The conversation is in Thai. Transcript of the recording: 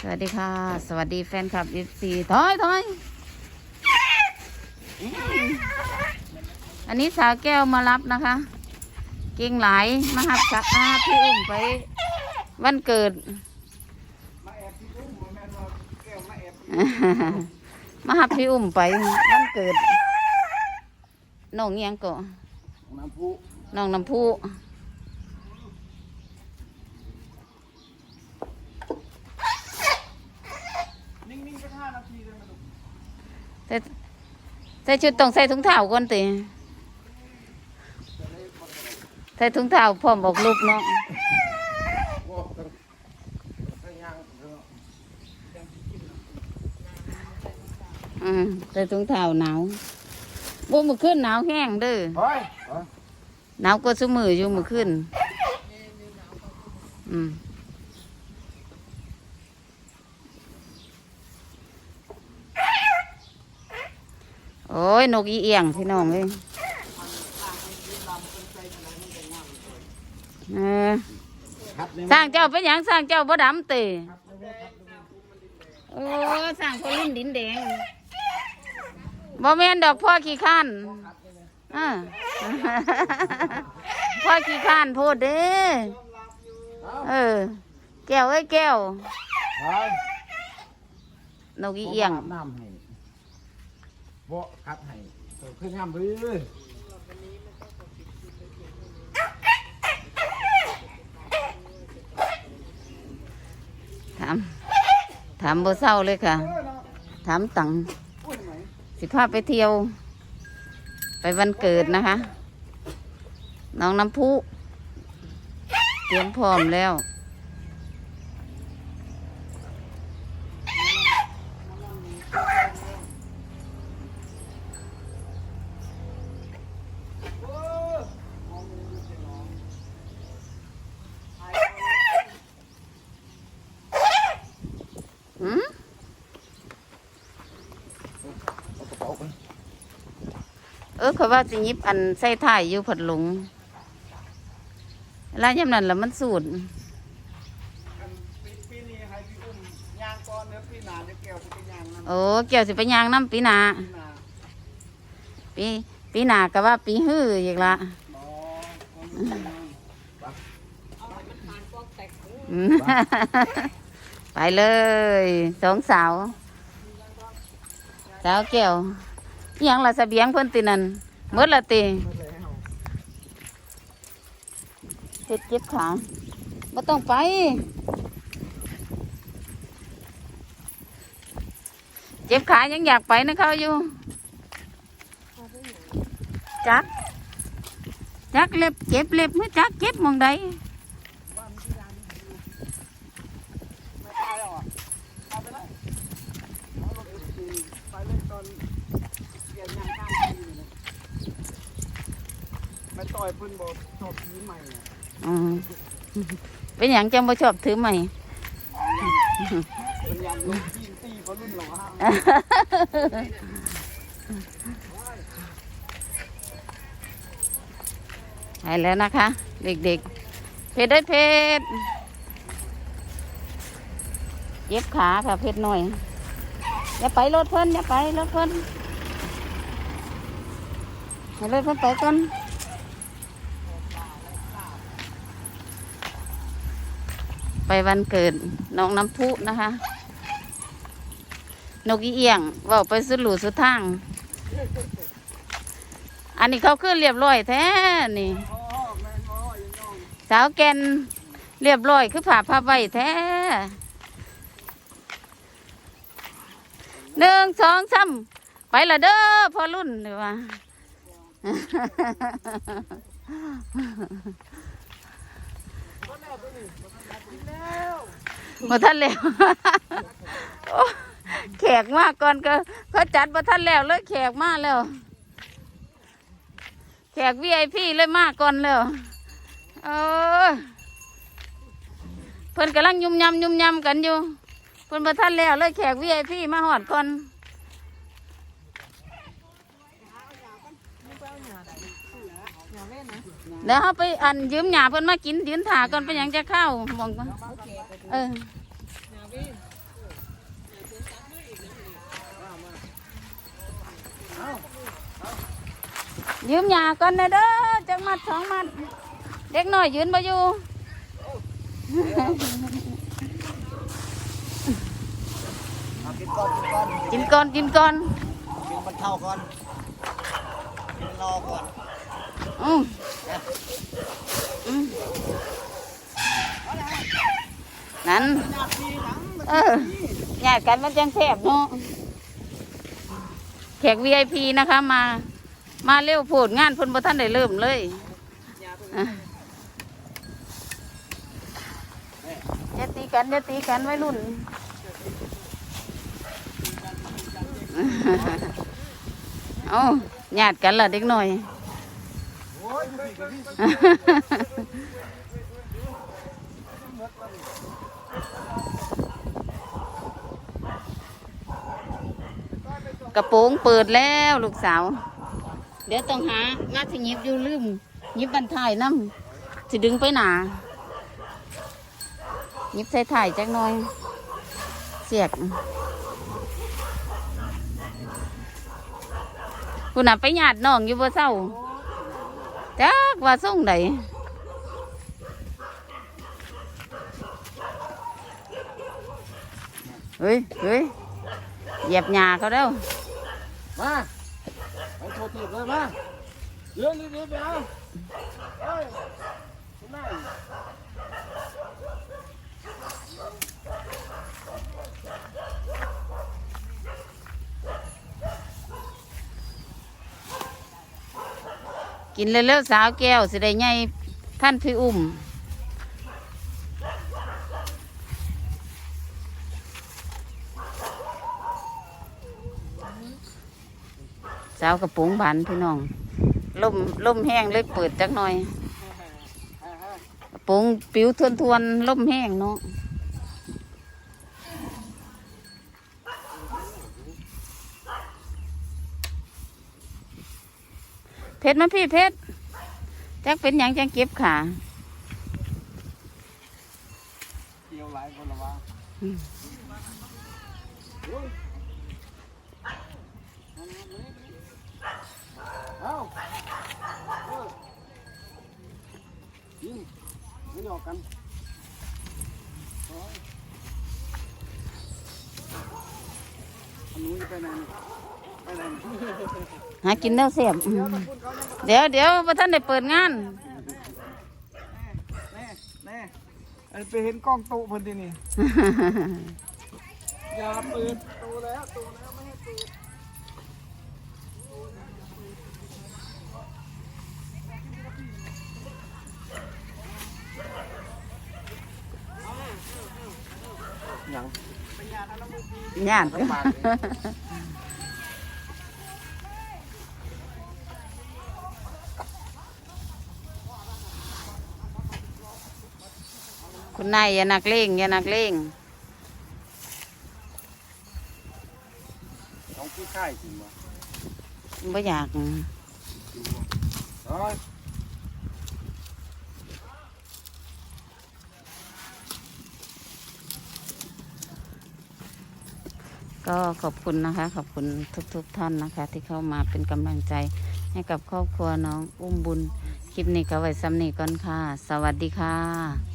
สวัสดีค่ะ สวัสดีแฟนคลับ FC ถอยถอยอันนี้สาวแก้วมารับนะคะ เก่งหลายมาหับจักอาพี่อุ้มไป วันเกิด มาหับพี่อุ้มไป วันเกิดน้องเอียงก็น้ำพุน้องน้ำพุ งๆสักห้านาทีเลยมาดูใส่ใส่ชุดต้องใส่ถุงเท้าก่อนติใส่ถุงเท้าพร้อมบอกลูกเนาะโอ้ตั้งตั้งยางเถอะอืมใส่ถุงเท้าหนาวบ่มือขึ้นหนาวแห้งเด้อเฮ้ยเฮ้ยหนาวก็สมืออยู่มือขึ้น อืม อ้ยนกอีเอียงพี่น้องเลยเออครับเนี่ยสร้างเจ้าเป็นหยังสร้างเจ้าบ่ดำเตะโอ้สร้างพอลิ้นดินแดงบ่แม่นดอกพ่อขี้ข้านอ่าพ่อขี้ข้านโพดเด้เออ แก้วเอ้ยแก้วเฮ้ยนกอีเอียงบ่อาบน้ำให้ บ่คัดให้เขึ้นงามเลยถาม ถามบเศร้าเลยค่ะ ถามตังสิพาไปเที่ยว ไปวันเกิดนะคะ น้องน้ำพุเตรียมพร้อมแล้ว หืมเอากระเป๋าไปเออเขาว่าจะยิบอันใส่ถ่ายอยู่ผัดหลงแล้วยามนั้นละมันสูตรปีปีนี้ให้พี่อุ้มยางก่อนเนื้อปีหนาเดี๋ยวแก้วจะไปยางน้ำโอ้เกี่ยวสิไปยางน้ำปีหนา ปีหนาปีปีหนาก็ว่าปีฮื้ออีกละอ๋ออืม ไปเลยสองสาวสาวแก้วยังละเสบียงเพิ่นตินันเมื่อละติเจ็บเจ็บขาไม่ต้องไปเจ็บขายังอยากไปนะเขาอยู่จักจักเล็บเจ็บเล็บเมื่อจักเจ็บมองใด ไม่ตายหรอกเอาไปเลยเอารถเอฟซีไปเลยตอนเกี่ยวยางข้ามปีเลยไม่ต่อยเพิ่นบอกชอบผีใหม่น่ะอืมเป็นอย่างจังบ่ชอบถือใหม่เป็นอย่างลงตีนตีเขารุ่นหรอฮะใช่แล้วนะคะ เด็กๆ เพชรได้เพชร เย็บขาค่ะเพชรหน่อยอย่าไปรถเพิ่นอย่าไปรถเพิ่นให้รถเพิ่นไปก่อนไปวันเกิดน้องน้ำพุนะคะ นกอีเอียงว่าไปสุดหลูสุดทาง อันนี้เขาขึ้นเรียบร้อยแท้นี่สาวแกนเรียบร้อยคือผ่าผ้าใบแท้ หนึ่งสองสามไปละเด้อพอรุ่นเลยวะมาท่านแล้วแขกมากก่อนก็เขาจัดมาท่านแล้วเลยแขกมากแล้ว แขกวีไอพีเลยมาก่อนแล้วเออเพิ่นกำลังยุ่มยำยุ่มยำกันอยู่ เพิ่นบ่านแล้วเลยแขกวีไอพี่มาหอดคนแล้วเขาไปอันยืมหยาเพื่อนมากินยืนถาก่นไปยังจะเข้ามองเออยืมหยาก่อนนะเด้อจังมัดสองมัด เด็กหน่อยยืนมาอยู่ กินก่อนกินก่อนกินก่อนกินก่อนกินมันเท่าก่อนกินรอก่อนอืมอืมนั่นหน้าที่หนังเออญาติกันมันจังแทบเนาะแขก VIP นะคะ มา มาเร็วโพดงานเพิ่นบ่ทันได้เริ่มเลยอะอย่าตีกันอย่าตีกันไว้รุ่น เอาญาติกันล่ะเด็กหน่อยกระโปรงเปิดแล้วลูกสาว เดี๋ยวต้องหามาสิหยิบอยู่ลืมยิบบันทายน้ำสิดึงไปหนายิบใส่ถ่ายจักหน่อย เสียก คุณน่ะไปหยาดน้องอยู่บ่เศร้าจักว่าส่งไดเฮ้ยเฮ้ยเหยียบหญ้าเขาแล้วมาไปโทรตีบเลยมาเรื่องนี้ไปเอาเฮ้ยคุณ กินเร็วๆสาวแก้วสิได้ไงท่านพี่อุ้มสาวกระปรงบานพี่น้องลมลมแห้งเลยเปิดจักหน่อยกระปรงปิวทวนทวนๆลมแห้งเนาะ เพชรมาพี่เพชรจักเป็นหยังจังเก็บขาเกี่ยวหลายคนละวะอืมเอาเออยิงไม่ออกกันโอ้ยอันนู้นจะไปไหนไปไหนหากินแล้วเสียบอืมเดี๋ยวเดี๋ยวพระท่านได้เปิดงานแน่แน่อันไปเห็นกล้องตู้เพิ่นทีนี่อย่าเปิดตู้แล้วตู้แล้วไม่ให้เปิดยังญาติ ทั้งบาทเลย คุณนายอย่านักเลงอย่านักเลงต้องขี้ค่ายจริงวะไม่อยากเอ้ยก็ขอบคุณนะคะ ขอบคุณทุกๆทท่านนะคะ ที่เข้ามาเป็นกำลังใจให้กับครอบครัวน้องอุ้มบุญ คลิปนี้ก็ไว้ซ้ำนี้ก่อนค่ะ สวัสดีค่ะ